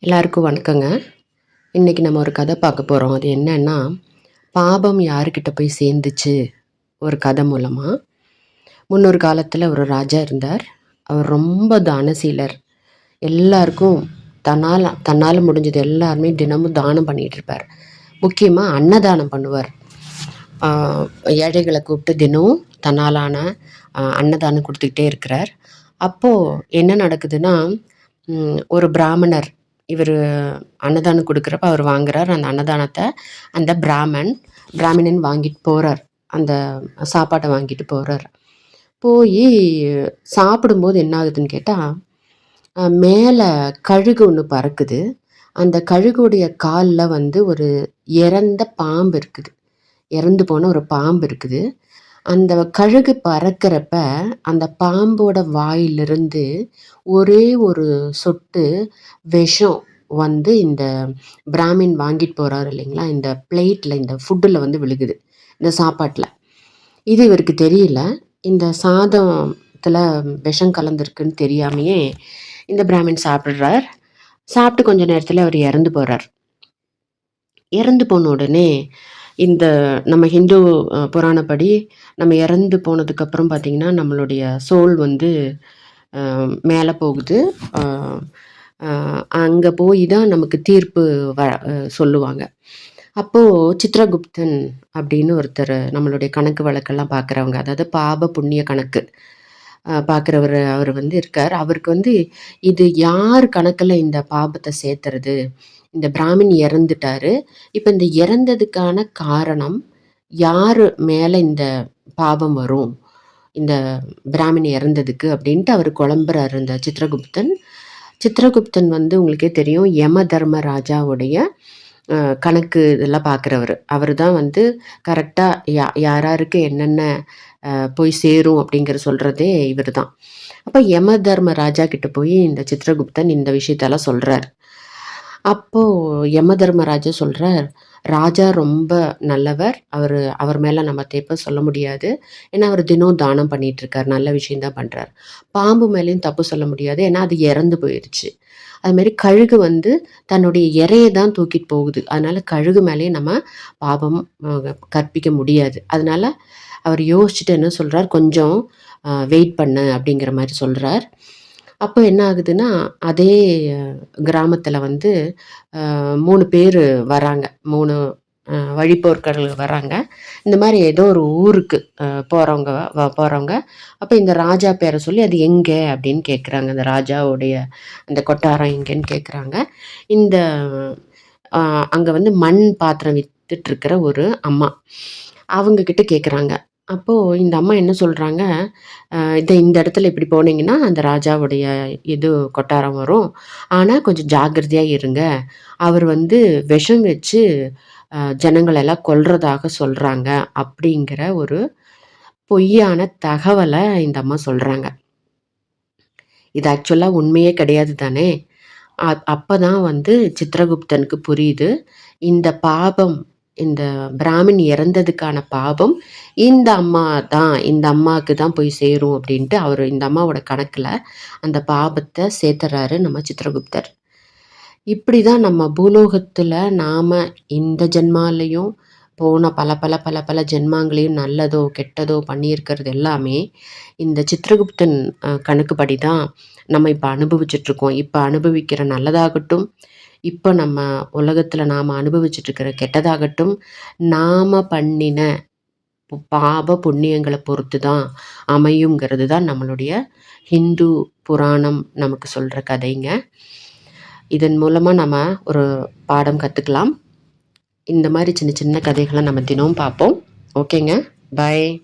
எல்லாருக்கும் வணக்கங்க. இன்றைக்கி நம்ம ஒரு கதை பார்க்க போகிறோம் அது என்னன்னா பாபம் யாருக்கிட்ட போய் சேர்ந்துச்சு? ஒரு கதை மூலமாக முன்னொரு காலத்தில் ஒரு ராஜா இருந்தார். அவர் ரொம்ப தானசீலர். எல்லாருக்கும் தன்னால் தன்னால் முடிஞ்சது எல்லாருமே தினமும் தானம் பண்ணிகிட்டு இருப்பார். முக்கியமாக அன்னதானம் பண்ணுவார். ஏழைகளை கூப்பிட்டு தினமும் தன்னாலான அன்னதானம் கொடுத்துக்கிட்டே இருக்கிறார். அப்போது என்ன நடக்குதுன்னா ஒரு பிராமணர் இவர் அன்னதானம் கொடுக்குறப்ப அவர் வாங்குறார். அந்த அன்னதானத்தை அந்த பிராமன் பிராமணன் வாங்கிட்டு போகிறார் அந்த சாப்பாட்டை வாங்கிட்டு போகிறார் போய் சாப்பிடும்போது என்ன ஆகுதுன்னு கேட்டால் மேலே கழுகு ஒன்று பறக்குது. அந்த கழுகுடைய காலில் வந்து ஒரு இறந்த பாம்பு இருக்குது. இறந்து போன ஒரு பாம்பு இருக்குது. அந்த கழுகு பறக்கிறப்ப அந்த பாம்போட வாயிலிருந்து ஒரே ஒரு சொட்டு விஷம் வந்து இந்த பிராமின் வாங்கிட்டு போகிறாரு இல்லைங்களா? இந்த பிளேட்டில் இந்த ஃபுட்டில் வந்து விழுகுது இந்த சாப்பாட்டில். இது இவருக்கு தெரியல. இந்த சாதத்தில் விஷம் கலந்துருக்குன்னு தெரியாமையே இந்த பிராமின் சாப்பிட்றார். சாப்பிட்டு கொஞ்ச நேரத்தில் அவர் இறந்து போகிறார் இறந்து போன உடனே இந்த நம்ம ஹிந்து புராணப்படி நம்ம இறந்து போனதுக்கப்புறம் பார்த்திங்கன்னா நம்மளுடைய சோல் வந்து மேலே போகுது. அங்கே போய் தான் நமக்கு தீர்ப்பு வ சொல்லுவாங்க. அப்போது சித்ரகுப்தன் அப்படின்னு ஒருத்தர் நம்மளுடைய கணக்கு வழக்கெல்லாம் பார்க்குறவங்க அதாவது பாப புண்ணிய கணக்கு. பார்க்குறவர் அவர் வந்து இருக்கார். அவருக்கு வந்து இது யார் கணக்கில் இந்த பாபத்தை சேர்த்துறது? இந்த பிராமின் இறந்துட்டாரு. இப்போ இந்த இறந்ததுக்கான காரணம் யார் மேலே இந்த பாவம் வரும்? இந்த பிராமின் இறந்ததுக்கு அப்படின்ட்டு அவர் குழம்புறாரு இந்த சித்ரகுப்தன் சித்ரகுப்தன் வந்து உங்களுக்கே தெரியும் யம தர்மராஜாவுடைய கணக்கு இதெல்லாம் பார்க்குறவர் அவர் தான் வந்து கரெக்டாக யா யாராருக்கு என்னென்ன போய் சேரும் அப்படிங்கிற சொல்கிறதே இவர் தான் அப்போ யம தர்ம ராஜா கிட்ட போய் இந்த சித்ரகுப்தன் இந்த விஷயத்தெல்லாம் சொல்கிறார் அப்போது யம தர்மராஜா சொல்கிறார் ராஜா ரொம்ப நல்லவர். அவர் அவர் மேலே நம்ம தேப்ப சொல்ல முடியாது. ஏன்னா அவர் தினம் தானம் பண்ணிகிட்ருக்கார் இருக்கார் நல்ல விஷயந்தான் பண்ணுறார் பாம்பு மேலேயும் தப்பு சொல்ல முடியாது. ஏன்னா அது இறந்து போயிடுச்சு அதுமாரி கழுகு வந்து தன்னுடைய இறையை தான் தூக்கிட்டு போகுது. அதனால் கழுகு மேலேயும் நம்ம பாபம் கற்பிக்க முடியாது. அதனால அவர் யோசிச்சுட்டு என்ன சொல்கிறார் கொஞ்சம் வெயிட் பண்ணு அப்படிங்கிற மாதிரி சொல்கிறார் அப்போ என்ன ஆகுதுன்னா அதே கிராமத்தில் வந்து மூணு பேர் வராங்க. மூணு அஹ், வழிப்போர்கள் வராங்க. இந்த மாதிரி ஏதோ ஒரு ஊருக்கு போகிறவங்க போகிறவங்க அப்போ இந்த ராஜா பேரை சொல்லி அது எங்கே? அப்படின்னு கேட்குறாங்க அந்த ராஜாவுடைய அந்த கொட்டாரம் எங்கேன்னு கேட்குறாங்க இந்த அங்கே வந்து மண் பாத்திரம் வித்துட்ருக்கிற ஒரு அம்மா. அவங்கக்கிட்ட கேட்குறாங்க அப்போது இந்த அம்மா என்ன சொல்கிறாங்க இதை இந்த இடத்துல இப்படி போனீங்கன்னா அந்த ராஜாவுடைய இது கொட்டாரம் வரும். ஆனால் கொஞ்சம் ஜாக்கிரதையாக இருங்க. அவர் வந்து விஷம் வச்சு ஜனங்களெல்லாம் ஜனங்களை கொல்றதாக சொல்கிறாங்க அப்படிங்கிற ஒரு பொய்யான தகவலை இந்த அம்மா சொல்கிறாங்க இது ஆக்சுவலாக உண்மையே கிடையாது தானே? அப்போ தான் வந்து சித்ரகுப்தனுக்கு புரியுது. இந்த பாபம் இந்த பிராமின் இறந்ததுக்கான பாபம் இந்த அம்மா தான் இந்த அம்மாவுக்கு தான் போய் சேரும் அப்படின்ட்டு அவர் இந்த அம்மாவோட கணக்கில் அந்த பாபத்தை சேர்த்துறாரு நம்ம சித்ரகுப்தர் இப்படி தான் நம்ம பூலோகத்தில் நாம் இந்த ஜென்மாலையும் போன பல பல பல பல ஜென்மாங்களையும் நல்லதோ கெட்டதோ பண்ணியிருக்கிறது எல்லாமே இந்த சித்ரகுப்தன் கணக்குப்படி தான் நம்ம இப்போ அனுபவிச்சிட்ருக்கோம். இப்போ அனுபவிக்கிற நல்லதாகட்டும் இப்போ நம்ம உலகத்தில் நாம் அனுபவிச்சிட்ருக்கிற கெட்டதாகட்டும் நாம் பண்ணின பாப புண்ணியங்களை பொறுத்து தான் அமையுங்கிறது தான் நம்மளுடைய ஹிந்து புராணம் நமக்கு சொல்கிற கதைங்க. இதன் மூலமாக நம்ம ஒரு பாடம் கற்றுக்கலாம் இந்த மாதிரி சின்ன சின்ன கதைகளை நம்ம தினமும் பார்ப்போம். ஓகேங்க. பை.